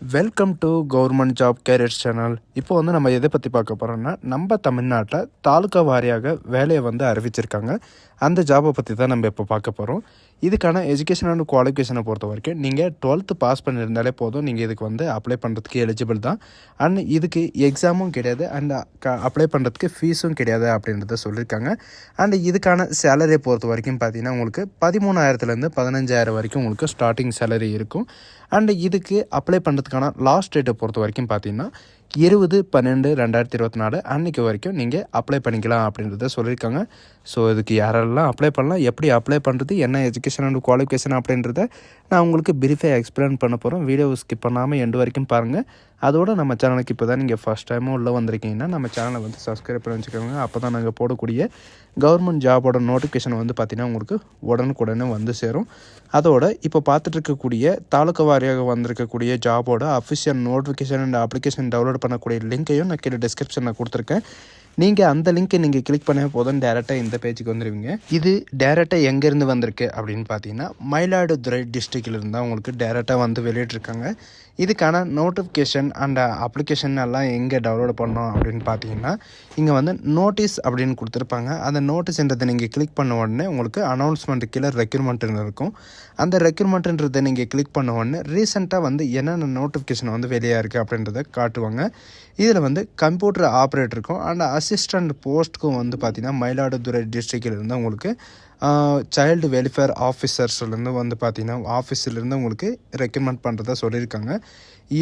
Welcome to government job careers channel இப்போ வந்து நம்ம எதை பற்றி பார்க்க போகிறோம்னா நம்ம தமிழ்நாட்டில் தாலுக்கா வாரியாக வேலையை வந்து அறிவிச்சிருக்காங்க. அந்த ஜாபை பற்றி தான் நம்ம இப்போ பார்க்க போகிறோம் இதுக்கான எஜுகேஷன் அண்ட் குவாலிஃபிகேஷனை பொறுத்த வரைக்கும் நீங்கள் டுவெல்த்து பாஸ் பண்ணியிருந்தாலே போதும். நீங்கள் இதுக்கு வந்து அப்ளை பண்ணுறதுக்கு எலிஜிபிள் தான். அண்ட் இதுக்கு எக்ஸாமும் கிடையாது. அண்ட் அப்ளை பண்ணுறதுக்கு ஃபீஸும் கிடையாது அப்படின்றத சொல்லியிருக்காங்க. அண்ட் இதுக்கான சேலரியை பொறுத்த வரைக்கும் பார்த்தீங்கன்னா உங்களுக்கு பதிமூணாயிரத்துலேருந்து பதினஞ்சாயிரம் வரைக்கும் உங்களுக்கு ஸ்டார்டிங் சேலரி இருக்கும். அண்ட் இதுக்கு அப்ளை பண்ணுறதுக்கான லாஸ்ட் டேட்டை பொறுத்த வரைக்கும் பார்த்தீங்கன்னா இருபது பன்னெண்டு ரெண்டாயிரத்தி இருபத்தி நாலு அன்றைக்கு வரைக்கும் நீங்கள் அப்ளை பண்ணிக்கலாம் அப்படின்றத சொல்லியிருக்காங்க. ஸோ இதுக்கு யாரெல்லாம் அப்ளை பண்ணலாம் எப்படி அப்ளை பண்ணுறது என்ன எஜுகேஷன் அண்ட் குவாலிஃபிகேஷன் அப்படின்றத நான் உங்களுக்கு பிரீஃபாக எக்ஸ்பிளைன் பண்ண போகிறோம் வீடியோ ஸ்கிப் பண்ணாமல் எண்டு வரைக்கும் பாருங்கள் அதோட நம்ம சேனலுக்கு இப்போ தான் நீங்கள் ஃபஸ்ட் டைமும் உள்ளே வந்திருக்கீங்கன்னா நம்ம சேனலை வந்து சப்ஸ்கிரைப் பண்ணி வச்சுக்கோங்க. அப்போ தான் நாங்கள் போடக்கூடிய கவர்மெண்ட் ஜாபோட நோட்டிஃபிகேஷன் வந்து பார்த்திங்கன்னா உங்களுக்கு உடனுக்குடனே வந்து சேரும். அதோட இப்போ பார்த்துட்டு இருக்கக்கூடிய தாலுக்கா வாரியாக வந்திருக்கக்கூடிய ஜாபோட official notification and application download பண்ணக்கூடிய லிங்க்கையும் நான் கீழே டிஸ்கிரிப்ஷனில் கொடுத்துருக்கேன். நீங்கள் அந்த லிங்க்கை நீங்கள் கிளிக் பண்ண போதும். டேரெக்டாக இந்த பேஜுக்கு வந்துடுவீங்க இது டேரெக்டாக எங்கேருந்து வந்திருக்கு அப்படின்னு பார்த்தீங்கன்னா மயிலாடுதுறை டிஸ்ட்ரிக்ட்லேருந்து தான் உங்களுக்கு டேரெக்டாக வந்து வெளியிட்ருக்காங்க இதுக்கான நோட்டிஃபிகேஷன் அண்ட் அப்ளிகேஷன் எல்லாம் எங்கே டவுன்லோட் பண்ணோம் அப்படின்னு பார்த்தீங்கன்னா இங்கே வந்து நோட்டீஸ் அப்படின்னு கொடுத்துருப்பாங்க. அந்த நோட்டீஸ்ன்றதை நீங்கள் கிளிக் பண்ண உடனே உங்களுக்கு அனௌன்ஸ்மெண்ட் கீழே ரெக்யூர்மெண்ட்னு இருக்கும். அந்த ரெக்யூர்மெண்ட்ன்றதை நீங்கள் கிளிக் பண்ண உடனே ரீசெண்டாக வந்து என்னென்ன நோட்டிஃபிகேஷன் வந்து வெளியாக இருக்குது அப்படின்றத காட்டுவாங்க. இதில் வந்து கம்ப்யூட்டர் ஆப்ரேட்டருக்கும் அண்ட் அசிஸ்டண்ட் போஸ்ட்டுக்கும் வந்து பார்த்திங்கன்னா மயிலாடுதுறை டிஸ்ட்ரிக்ட்லேருந்து உங்களுக்கு சைல்டு வெல்ஃபேர் ஆஃபீஸர்ஸ்லேருந்து வந்து பார்த்திங்கன்னா ஆஃபீஸ்லேருந்து உங்களுக்கு ரெக்கமெண்ட் பண்ணுறதா சொல்லியிருக்காங்க.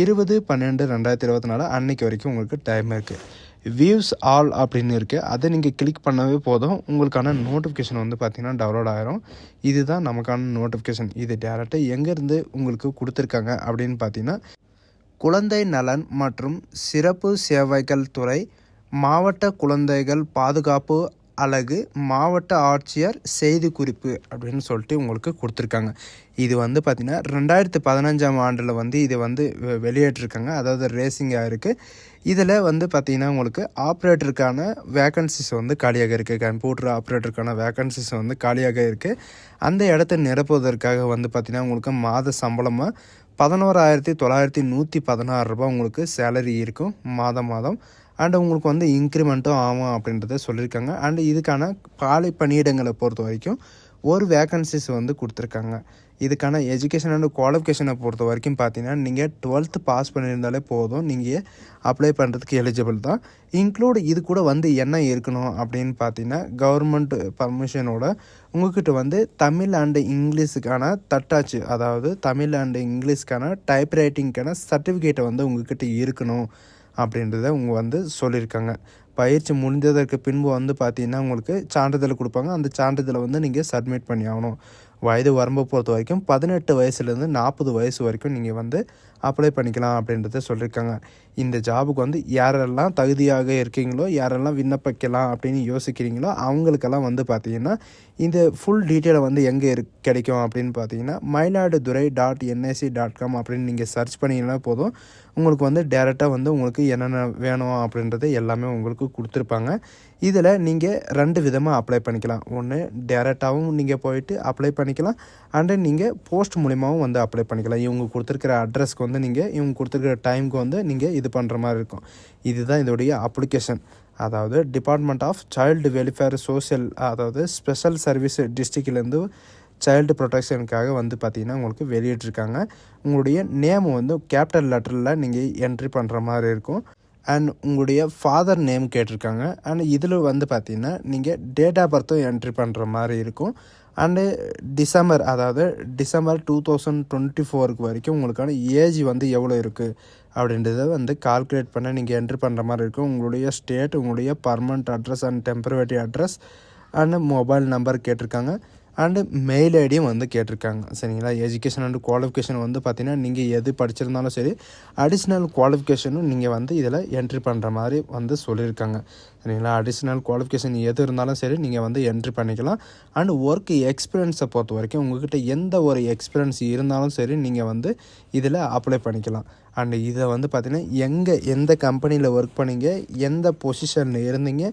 இருபது பன்னெண்டு ரெண்டாயிரத்தி இருபத்தி நாலு அன்னைக்கு வரைக்கும் உங்களுக்கு டைம் இருக்குது வியூஸ் ஆல் அப்படின்னு இருக்குது அதை நீங்கள் கிளிக் பண்ணவே போதும். உங்களுக்கான நோட்டிஃபிகேஷன் வந்து பார்த்திங்கன்னா டவுன்லோட் ஆகிரும் இதுதான் நமக்கான நோட்டிஃபிகேஷன் இது டேரெக்டாக எங்கேருந்து உங்களுக்கு கொடுத்துருக்காங்க அப்படின்னு பார்த்தீங்கன்னா குழந்தை நலன் மற்றும் சிறப்பு சேவைகள் துறை மாவட்ட குழந்தைகள் பாதுகாப்பு அலகு மாவட்ட ஆட்சியர் செய்தி குறிப்பு அப்படின்னு சொல்லிட்டு உங்களுக்கு கொடுத்துருக்காங்க. இது வந்து பார்த்திங்கன்னா ரெண்டாயிரத்து பதினஞ்சாம் ஆண்டில் வந்து இது வந்து வெ- அதாவது ரேசிங்காக இருக்குது இதில் வந்து பார்த்திங்கன்னா உங்களுக்கு ஆப்ரேட்டருக்கான வேக்கன்சிஸ் வந்து காலியாக இருக்குது கம்ப்யூட்டர் ஆப்ரேட்டருக்கான வேக்கன்சிஸ் வந்து காலியாக இருக்குது அந்த இடத்த நிரப்புவதற்காக வந்து பார்த்திங்கன்னா உங்களுக்கு மாத சம்பளமாக பதினோராயிரத்தி தொள்ளாயிரத்தி நூற்றி பதினாறு ரூபா உங்களுக்கு சேலரி இருக்கும். மாதம் மாதம் அண்ட் உங்களுக்கு வந்து இன்க்ரிமெண்ட்டும் ஆகும் அப்படின்றத சொல்லியிருக்காங்க. அண்ட் இதுக்கான காலை பணியிடங்களை பொறுத்த வரைக்கும் ஒரு வேக்கன்சிஸ் வந்து கொடுத்துருக்காங்க. இதுக்கான எஜுகேஷன் அண்ட் குவாலிஃபிகேஷனை பொறுத்த வரைக்கும் பார்த்தீங்கன்னா நீங்கள் டுவெல்த்து பாஸ் பண்ணியிருந்தாலே போதும். நீங்கள் அப்ளை பண்ணுறதுக்கு எலிஜிபிள் தான். இன்க்ளூட் இது கூட வந்து என்ன இருக்கணும் அப்படின்னு பார்த்தீங்கன்னா கவர்மெண்ட் பர்மிஷனோட உங்ககிட்ட வந்து தமிழ் அண்டு இங்கிலீஷுக்கான தட்டாச்சு அதாவது தமிழ் அண்டு இங்கிலீஷ்க்கான டைப் ரைட்டிங்க்கான சர்டிஃபிகேட்டை வந்து உங்ககிட்ட இருக்கணும். அப்படின்றத அவங்க வந்து சொல்லியிருக்காங்க. பயிற்சி முடிஞ்சதற்கு பின்பு வந்து பார்த்தீங்கன்னா உங்களுக்கு சான்றிதழ் கொடுப்பாங்க. அந்த சான்றிதழை வந்து நீங்கள் சப்மிட் பண்ணி ஆகணும். வயது வரம்பை பொறுத்த வரைக்கும் பதினெட்டு வயசுலேருந்து நாற்பது வயசு வரைக்கும் நீங்கள் வந்து அப்ளை பண்ணிக்கலாம் அப்படின்றத சொல்லியிருக்காங்க. இந்த ஜாபுக்கு வந்து யாரெல்லாம் தகுதியாக இருக்கீங்களோ யாரெல்லாம் விண்ணப்பிக்கலாம் அப்படின்னு யோசிக்கிறீங்களோ அவங்களுக்கெல்லாம் வந்து பார்த்தீங்கன்னா இந்த ஃபுல் டீட்டெயிலை வந்து எங்கே இரு கிடைக்கும் அப்படின்னு பார்த்தீங்கன்னா Mayiladuthurai dot NIC dot com அப்படின்னு நீங்கள் சர்ச் பண்ணிங்கன்னா போதும். உங்களுக்கு வந்து டேரெக்டாக வந்து உங்களுக்கு என்னென்ன வேணும் அப்படின்றது எல்லாமே உங்களுக்கு கொடுத்துருப்பாங்க. இதில் நீங்கள் ரெண்டு விதமாக அப்ளை பண்ணிக்கலாம். ஒன்று டேரெக்டாகவும் நீங்கள் போயிட்டு அப்ளை பண்ணிக்கலாம். அண்டு நீங்கள் போஸ்ட் மூலிமாவும் வந்து அப்ளை பண்ணிக்கலாம். இவங்க கொடுத்துருக்கிற அட்ரஸ்க்கு வந்து நீங்கள் இவங்க கொடுத்துருக்கிற டைமுக்கு வந்து நீங்கள் இது பண்ணுற மாதிரி இருக்கும். இதுதான் இதோடைய அப்ளிகேஷன் அதாவது department of child welfare social அதாவது ஸ்பெஷல் சர்வீஸ் டிஸ்ட்ரிக்ட்லேருந்து சைல்டு ப்ரொடெக்ஷனுக்காக வந்து பார்த்திங்கன்னா உங்களுக்கு வெளியிட்டிருக்காங்க. உங்களுடைய நேம் வந்து கேபிட்டல் லெட்டரில் நீங்கள் என்ட்ரி பண்ணுற மாதிரி இருக்கும். அண்ட் உங்களுடைய ஃபாதர் நேம் கேட்டிருக்காங்க. அண்ட் இதில் வந்து பார்த்தீங்கன்னா நீங்கள் டேட் ஆஃப் பர்த்தும் என்ட்ரி பண்ணுற மாதிரி இருக்கும். அண்டு டிசம்பர் அதாவது டிசம்பர் டூ தௌசண்ட் டுவெண்ட்டி ஃபோருக்கு வரைக்கும் உங்களுக்கான ஏஜ் வந்து எவ்வளோ இருக்குது அப்படின்றத வந்து கால்குலேட் பண்ண நீங்கள் என்ட்ரி பண்ணுற மாதிரி இருக்கும். உங்களுடைய ஸ்டேட் உங்களுடைய permanent address and temporary address and mobile number கேட்டிருக்காங்க. அண்டு மெயில் ஐடியும் வந்து கேட்டிருக்காங்க. சரிங்களா? எஜுகேஷன் அண்ட் குவாலிஃபிகேஷன் வந்து பார்த்தீங்கன்னா நீங்கள் எது படிச்சிருந்தாலும் சரி அடிஷ்னல் குவாலிஃபிகேஷனும் நீங்கள் வந்து இதில் என்ட்ரி பண்ணுற மாதிரி வந்து சொல்லியிருக்காங்க. சரிங்களா? அடிஷ்னல் குவாலிஃபிகேஷன் எது இருந்தாலும் சரி நீங்கள் வந்து என்ட்ரி பண்ணிக்கலாம். அண்ட் ஒர்க் எக்ஸ்பீரியன்ஸை பொறுத்த வரைக்கும் உங்கள்கிட்ட எந்த ஒரு எக்ஸ்பீரியன்ஸ் இருந்தாலும் சரி நீங்கள் வந்து இதில் அப்ளை பண்ணிக்கலாம். அண்ட் இதை வந்து பார்த்திங்கன்னா எங்கே எந்த கம்பெனியில் ஒர்க் பண்ணீங்க எந்த பொசிஷனில் இருந்தீங்க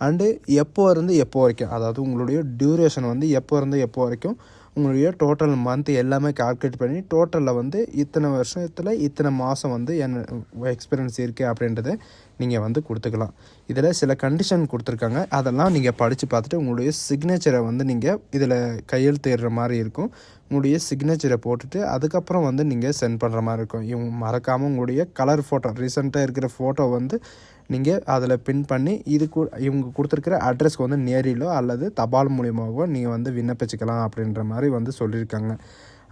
அண்டு எப்போ இருந்து எப்போ வரைக்கும் அதாவது உங்களுடைய டியூரேஷன் வந்து எப்போ இருந்து எப்போ வரைக்கும் உங்களுடைய டோட்டல் மந்த் எல்லாமே கால்குலேட் பண்ணி டோட்டலில் வந்து இத்தனை வருஷத்தில் இத்தனை மாதம் வந்து என்ன எக்ஸ்பீரியன்ஸ் இருக்குது அப்படின்றத நீங்கள் வந்து கொடுத்துக்கலாம். இதில் சில கண்டிஷன் கொடுத்துருக்காங்க. அதெல்லாம் நீங்கள் படித்து பார்த்துட்டு உங்களுடைய சிக்னேச்சரை வந்து நீங்கள் இதில் கையெழுத்துற மாதிரி இருக்கும். உங்களுடைய சிக்னேச்சரை போட்டுட்டு அதுக்கப்புறம் வந்து நீங்கள் சென்ட் பண்ணுற மாதிரி இருக்கும். இவங்க மறக்காமல் உங்களுடைய கலர் ஃபோட்டோ ரீசெண்டாக இருக்கிற ஃபோட்டோ வந்து நீங்கள் அதில் பின் பண்ணி இது கு இவங்க கொடுத்துருக்கிற அட்ரஸ்க்கு வந்து நேரிலோ அல்லது தபால் மூலியமாகவோ நீங்கள் வந்து விண்ணப்பிச்சுக்கலாம் அப்படின்ற மாதிரி வந்து சொல்லியிருக்காங்க.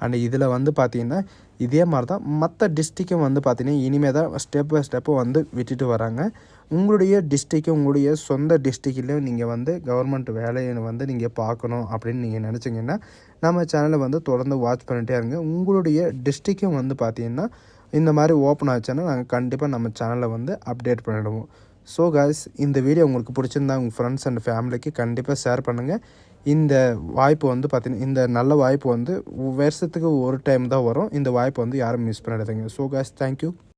அண்ட் இதில் வந்து பார்த்திங்கன்னா இதே மாதிரி தான் மற்ற டிஸ்ட்ரிக்கும் வந்து பார்த்திங்கன்னா இனிமேல் தான் ஸ்டெப் பை ஸ்டெப்பு வந்து விட்டுட்டு வராங்க. உங்களுடைய டிஸ்ட்ரிக்கு உங்களுடைய சொந்த டிஸ்ட்ரிக்ட்லேயும் நீங்கள் வந்து கவர்மெண்ட் வேலையை வந்து நீங்கள் பார்க்கணும் அப்படின்னு நீங்கள் நினச்சிங்கன்னா நம்ம சேனலை வந்து தொடர்ந்து வாட்ச் பண்ணிட்டே இருங்க. உங்களுடைய டிஸ்ட்ரிக்கும் வந்து பார்த்திங்கன்னா இந்த மாதிரி ஓப்பன் ஆச்சுன்னா நாங்கள் கண்டிப்பாக நம்ம சேனலை வந்து அப்டேட் பண்ணிடுவோம். ஸோ காய்ஸ் இந்த வீடியோ உங்களுக்கு பிடிச்சிருந்தா உங்கள் ஃப்ரெண்ட்ஸ் அண்ட் ஃபேமிலிக்கு கண்டிப்பாக ஷேர் பண்ணுங்கள் இந்த வாய்ப்பு வந்து பார்த்தீங்கன்னா இந்த நல்ல வாய்ப்பு வந்து வருஷத்துக்கு ஒரு டைம் தான் வரும். இந்த வாய்ப்பு வந்து யாரும் மிஸ் பண்ணிடுதுங்க ஸோ காய்ஸ் தேங்க்யூ